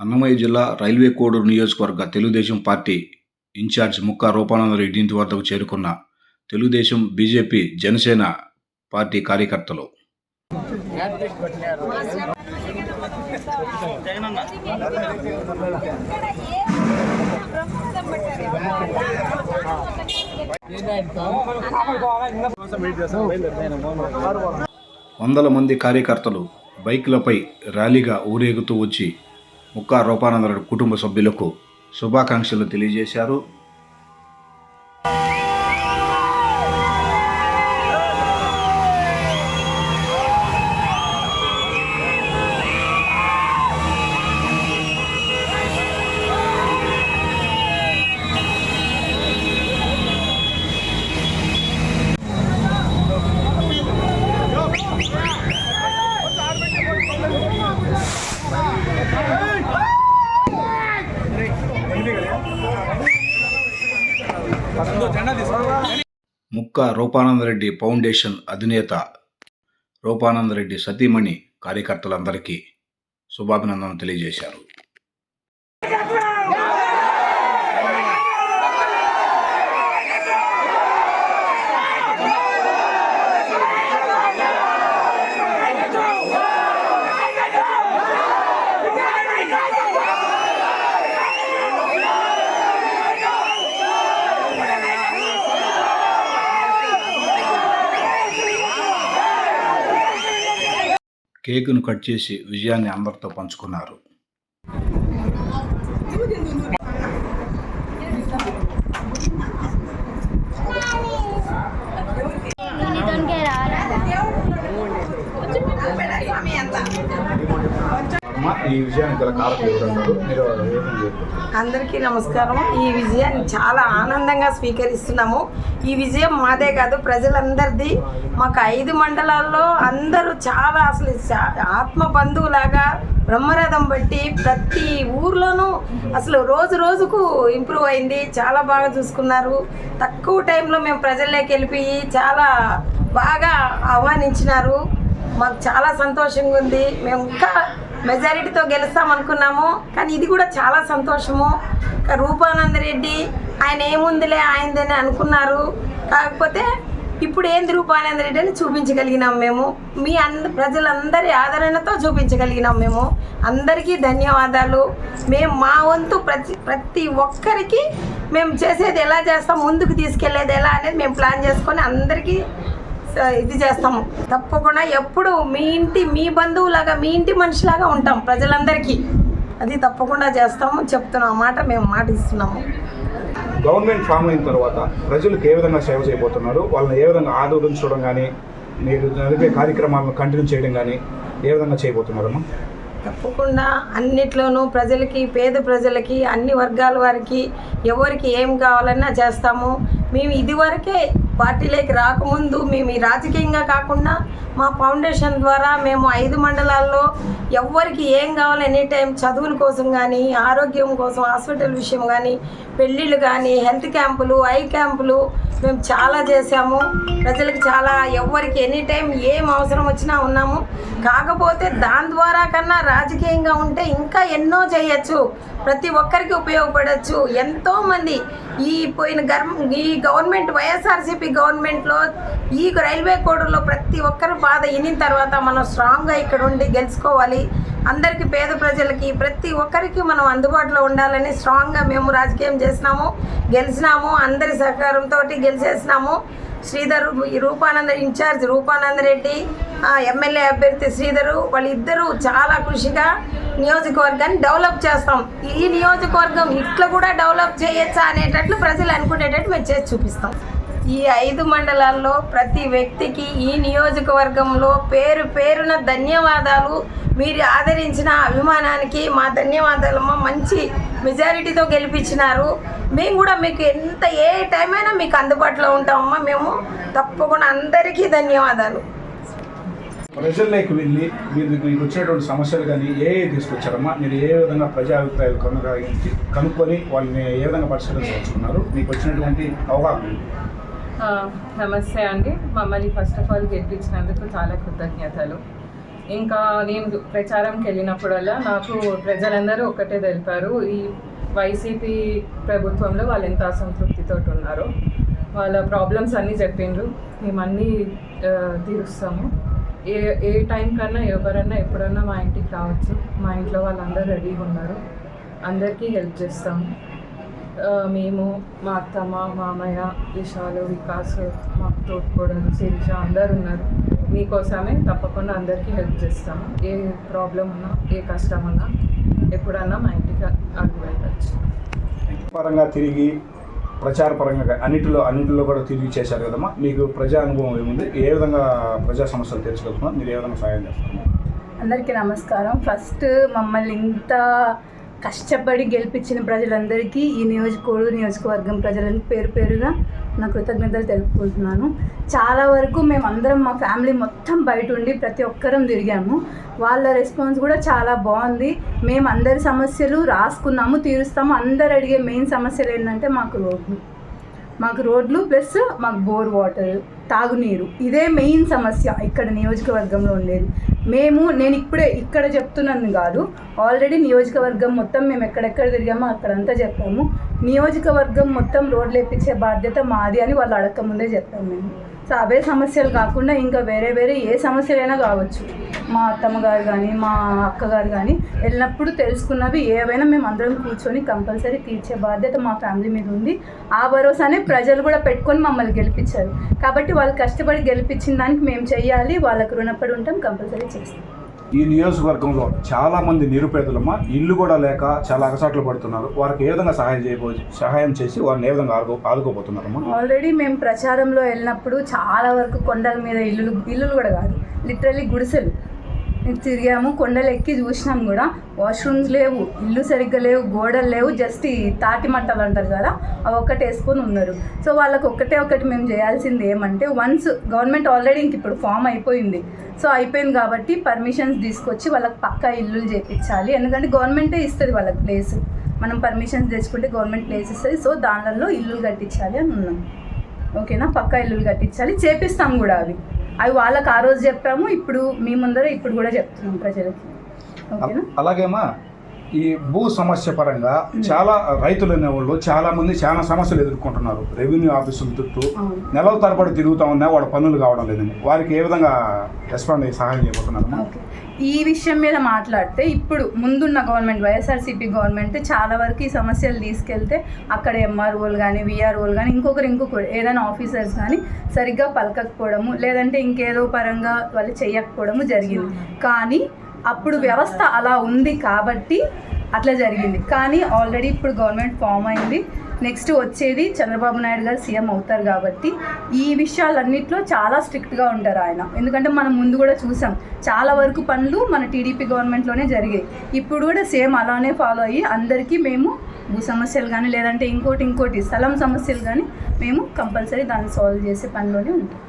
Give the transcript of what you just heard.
అన్నమయ్య జిల్లా రైల్వే కోడూరు నియోజకవర్గ Telugu Desam party incharge Mukka Roopananda Reddy ఇంటి వద్దకు చేరుకున్న తెలుగుదేశం బీజేపీ జనసేన పార్టీ కార్యకర్తలు. వందల మంది కార్యకర్తలు బైక్లపై ర్యాలీగా ఊరేగుతూ వచ్చి ముక్కా రూపానందరెడ్డి కుటుంబ సభ్యులకు శుభాకాంక్షలు తెలియజేశారు. ముక్క రూపానందరెడ్డి ఫౌండేషన్ అధినేత రూపానందరెడ్డి సతీమణి కార్యకర్తలందరికీ శుభాభినందనలు తెలియజేశారు. కేకును కట్ చేసి విజయాన్ని అందరితో పంచుకున్నారు. ఈ విజయానికి గల మీరు అందరికీ నమస్కారం. ఈ విజయాన్ని చాలా ఆనందంగా స్వీకరిస్తున్నాము. ఈ విజయం మాదే కాదు ప్రజలందరిది మాకు ఐదు మండలాల్లో అందరూ చాలా అసలు ఆత్మ బంధువులాగా బ్రహ్మరథం బట్టి ప్రతి ఊర్లోనూ అసలు రోజు రోజుకు ఇంప్రూవ్ అయింది. చాలా బాగా చూసుకున్నారు. తక్కువ టైంలో మేము ప్రజల్లోకి వెళ్ళిపోయి చాలా బాగా ఆహ్వానించినారు. మాకు చాలా సంతోషంగా ఉంది. మేము ఇంకా మెజారిటీతో గెలుస్తాం అనుకున్నాము కానీ ఇది కూడా చాలా సంతోషము. ఇంకా రూపానంద రెడ్డి ఆయన ఏముందిలే ఆయనదని అనుకున్నారు. కాకపోతే ఇప్పుడు ఏంది రూపానంద రెడ్డి అని చూపించగలిగినాం మేము. మీ అంద ప్రజలందరి ఆదరణతో చూపించగలిగినాం మేము. అందరికీ ధన్యవాదాలు. మేము మా వంతు ప్రతి ప్రతి ఒక్కరికి మేము చేసేది ఎలా చేస్తాం ముందుకు తీసుకెళ్ళేది ఎలా అనేది మేము ప్లాన్ చేసుకొని అందరికీ ఇది చేస్తాము. తప్పకుండా ఎప్పుడు మీ ఇంటి మీ బంధువులాగా మీ ఇంటి మనిషిలాగా ఉంటాం ప్రజలందరికీ. అది తప్పకుండా చేస్తాము చెప్తున్నాం మాట మేము మాట ఇస్తున్నాము గవర్నమెంట్ ఫామ్ అయిన తర్వాత ప్రజలకు ఏ విధంగా సేవ చేయబోతున్నారు వాళ్ళని ఏ విధంగా ఆదరించడం కానీ మీరు జరిపే కార్యక్రమాలను కంటిన్యూ చేయడం కానీ ఏ విధంగా చేయబోతున్నారమ్మా? తప్పకుండా అన్నిట్లోనూ ప్రజలకి పేద ప్రజలకి అన్ని వర్గాల వారికి ఎవరికి ఏం కావాలన్నా చేస్తాము. మేము ఇదివరకే పార్టీలోకి రాకముందు మేము ఈ రాజకీయంగా కాకుండా మా ఫౌండేషన్ ద్వారా మేము ఐదు మండలాల్లో ఎవరికి ఏం కావాలి ఎనీ టైం చదువుల కోసం కానీ ఆరోగ్యం కోసం హాస్పిటల్ విషయం కానీ పెళ్ళిళ్ళు కానీ హెల్త్ క్యాంపులు ఐ క్యాంపులు మేము చాలా చేసాము ప్రజలకు చాలా ఎవరికి ఎనీ టైం ఏం అవసరం వచ్చినా ఉన్నాము. కాకపోతే దాని ద్వారా కన్నా రాజకీయంగా ఉంటే ఇంకా ఎన్నో చేయొచ్చు. ప్రతి ఒక్కరికి ఉపయోగపడవచ్చు ఎంతోమంది ఈ పోయిన గర్ ఈ గవర్నమెంట్ వైఎస్ఆర్సీపీ గవర్నమెంట్లో ఈ రైల్వే కోడూరులో ప్రతి ఒక్కరి బాధ వినిన తర్వాత మనం స్ట్రాంగ్గా ఇక్కడ ఉండి గెలుచుకోవాలి. అందరికీ పేద ప్రజలకి ప్రతి ఒక్కరికి మనం అందుబాటులో ఉండాలని స్ట్రాంగ్గా మేము రాజకీయం చేసినాము గెలిచినాము అందరి సహకారంతో గెలిచేసినాము. శ్రీధర్ ఈ రూపానంద ఇన్ఛార్జ్ రూపానంద రెడ్డి ఎమ్మెల్యే అభ్యర్థి శ్రీధరు వాళ్ళిద్దరూ చాలా కృషిగా నియోజకవర్గాన్ని డెవలప్ చేస్తాం. ఈ నియోజకవర్గం ఇట్లా కూడా డెవలప్ చేయొచ్చా అనేటట్లు ప్రజలు అనుకునేటట్టు మేము చేసి చూపిస్తాం. ఈ ఐదు మండలాల్లో ప్రతి వ్యక్తికి ఈ నియోజకవర్గంలో పేరు పేరున ధన్యవాదాలు. మీరు ఆదరించిన అభిమానానికి మా ధన్యవాదాలమ్మ. మంచి మెజారిటీతో గెలిపించినారు. మేము కూడా మీకు ఎంత ఏ టైం అయినా మీకు అందుబాటులో ఉంటామమ్మా. మేము తప్పకుండా అందరికీ ధన్యవాదాలు. ప్రజల్లోకి వెళ్ళి మీరు మీకు వచ్చినటువంటి సమస్యలు కానీ ఏ ఏ తీసుకొచ్చారమ్మా? మీరు ఏ విధంగా ప్రజా అభిప్రాయాలు కనుగొని కనుక్కొని వాళ్ళని ఏ విధంగా పరిశీలించుకున్నారు మీకు వచ్చినటువంటి అవగాహన. ఆ, నమస్తే అండి. మమ్మల్ని ఫస్ట్ ఆఫ్ ఆల్ గెలిపించినందుకు చాలా కృతజ్ఞతలు. ఇంకా నేను ప్రచారంకి వెళ్ళినప్పుడల్లా నాకు ప్రజలందరూ ఒకటే తెలిపారు. ఈ వైసీపీ ప్రభుత్వంలో వాళ్ళు ఎంత అసంతృప్తితో ఉన్నారో వాళ్ళ ప్రాబ్లమ్స్ అన్నీ చెప్పిండ్రు. మేము అన్నీ తీరుస్తాము. ఏ ఏ టైం కన్నా ఎవరన్నా ఎప్పుడన్నా మా ఇంటికి రావచ్చు. మా ఇంట్లో వాళ్ళందరూ రెడీగా ఉన్నారు. అందరికీ హెల్ప్ చేస్తాము. మేము మా అత్తమ్మ మామయ్య విశాలు వికాస్ మా తోటికోడలు శిరీష అందరు ఉన్నారు. మీకోసమే తప్పకుండా అందరికీ హెల్ప్ చేస్తాము. ఏ ప్రాబ్లం ఉన్నా ఏ కష్టం ఉన్నా ఎప్పుడన్నా మా ఇంటికి అడుగు పెట్టచ్చు. పరంగా తిరిగి ప్రచార పరంగా అన్నిటిలో అన్నిటిలో కూడా తిరిగి చేశారు కదమ్మా. మీకు ప్రజా అనుభవం ఏముంది? ఏ విధంగా ప్రజా సమస్యలు తెలుసుకుంటున్నారు మీరు ఏ విధంగా సహాయం చేస్తున్నారు అందరికీ నమస్కారం. ఫస్ట్ మమ్మల్ని ఇంత కష్టపడి గెలిపించిన ప్రజలందరికీ ఈ నియోజకవర్గ నియోజకవర్గం ప్రజలను పేరు పేరుగా నా కృతజ్ఞతలు తెలుపుకుంటున్నాను. చాలా వరకు మేము అందరం మా ఫ్యామిలీ మొత్తం బయట ఉండి ప్రతి ఒక్కరం తిరిగాము. వాళ్ళ రెస్పాన్స్ కూడా చాలా బాగుంది. మేము అందరి సమస్యలు రాసుకున్నాము తీరుస్తాము. అందరు అడిగే మెయిన్ సమస్యలు ఏంటంటే మాకు రోడ్లు. మాకు రోడ్లు ప్లస్ మాకు బోర్ వాటర్ తాగునీరు. ఇదే మెయిన్ సమస్య ఇక్కడ నియోజకవర్గంలో ఉండేది. మేము నేను ఇప్పుడే ఇక్కడ చెప్తున్నాను కాదు ఆల్రెడీ నియోజకవర్గం మొత్తం మేము ఎక్కడెక్కడ తిరిగామో అక్కడంతా చెప్పాము. నియోజకవర్గం మొత్తం రోడ్లు వేపించే బాధ్యత మాది అని వాళ్ళు అడగక ముందే చెప్పాము మేము. సో అవే సమస్యలు కాకుండా ఇంకా వేరే వేరే ఏ సమస్యలైనా కావచ్చు. మా అత్తమ్మ గారు కానీ మా అక్కగారు కానీ వెళ్ళినప్పుడు తెలుసుకున్నవి ఏవైనా మేము అందరం కూర్చొని కంపల్సరీ తీర్చే బాధ్యత మా ఫ్యామిలీ మీద ఉంది. ఆ భరోసానే ప్రజలు కూడా పెట్టుకొని మమ్మల్ని గెలిపించారు. కాబట్టి వాళ్ళు కష్టపడి గెలిపించిన దానికి మేము చెయ్యాలి. వాళ్ళకు రుణపడి ఉంటాం కంపల్సరీ చేస్తాం. ఈ నియోజకవర్గంలో చాలా మంది నిరుపేదలమ్మ ఇల్లు కూడా లేక చాలా అగసాట్లు పడుతున్నారు. వారికి ఏ విధంగా సహాయం చేయబో సహాయం చేసి వారిని ఏ విధంగా ఆదుకో ఆదుకోబోతున్నారమ్మా? ఆల్రెడీ మేము ప్రచారంలో వెళ్ళినప్పుడు చాలా వరకు కొండల మీద ఇల్లులు ఇల్లులు కూడా కాదు లిటరలీ గుడిసెలు. తిరిగాము కొండలు ఎక్కి చూసినాం కూడా. వాష్రూమ్స్ లేవు ఇల్లు సరిగ్గా లేవు గోడలు లేవు జస్ట్ ఈ తాటి మట్టలు అంటారు కదా అవి ఒక్కటి వేసుకొని ఉన్నారు. సో వాళ్ళకి ఒక్కటే ఒకటి మేము చేయాల్సింది ఏమంటే వన్స్ గవర్నమెంట్ ఆల్రెడీ ఇంక ఇప్పుడు ఫామ్ అయిపోయింది. సో అయిపోయింది కాబట్టి పర్మిషన్స్ తీసుకొచ్చి వాళ్ళకి పక్కా ఇల్లులు చేపించాలి. ఎందుకంటే గవర్నమెంటే ఇస్తుంది వాళ్ళకి ప్లేస్ మనం పర్మిషన్స్ తెచ్చుకుంటే గవర్నమెంట్ ప్లేస్ ఇస్తుంది. సో దానిలో ఇల్లులు కట్టించాలి అని ఉన్నాం. ఓకేనా? పక్కా ఇల్లులు కట్టించాలి. చేపిస్తాం కూడా అవి. అవి వాళ్ళకి ఆ రోజు చెప్పాము ఇప్పుడు మీ ముందర ఇప్పుడు కూడా చెప్తున్నాం ప్రజలకి. ఓకేనా? అలాగేమా? ఈ భూ సమస్య పరంగా చాలా రైతులు అనేవాళ్ళు చాలా మంది చాలా సమస్యలు ఎదుర్కొంటున్నారు. రెవెన్యూ ఆఫీసుల చుట్టూ. నెలల తరబడి తిరుగుతా ఉన్నా వాళ్ళ పనులు కావడం లేదండి వారికి ఏ విధంగా రెస్పాండ్ అయ్యి సహాయం చేయబోతున్నారమ్మా ఓకే. ఈ విషయం మీద మాట్లాడితే ఇప్పుడు ముందున్న గవర్నమెంట్ వైఎస్ఆర్సీపీ గవర్నమెంట్ చాలా వరకు ఈ సమస్యలు తీసుకెళ్తే అక్కడ ఎంఆర్ఓలు కానీ విఆర్ఓలు కానీ ఇంకొకరు ఇంకొకరు ఏదైనా ఆఫీసర్స్ కానీ సరిగ్గా పలకకపోవడము లేదంటే ఇంకేదో పరంగా వాళ్ళు చెయ్యకపోవడము జరిగింది. కానీ అప్పుడు వ్యవస్థ అలా ఉంది కాబట్టి అట్లా జరిగింది. కానీ ఆల్రెడీ ఇప్పుడు గవర్నమెంట్ ఫామ్ అయింది. నెక్స్ట్ వచ్చేది చంద్రబాబు నాయుడు గారు సీఎం అవుతారు కాబట్టి ఈ విషయాలన్నింటిలో చాలా స్ట్రిక్ట్గా ఉంటారు ఆయన. ఎందుకంటే మనం ముందు కూడా చూసాం చాలా వరకు పనులు మన టీడీపీ గవర్నమెంట్లోనే జరిగాయి. ఇప్పుడు కూడా సేమ్ అలానే ఫాలో అయ్యి అందరికీ మేము భూ సమస్యలు కానీ లేదంటే ఇంకోటి ఇంకోటి స్థలం సమస్యలు కానీ మేము కంపల్సరీ దాన్ని సాల్వ్ చేసే పనిలోనే ఉంటాం.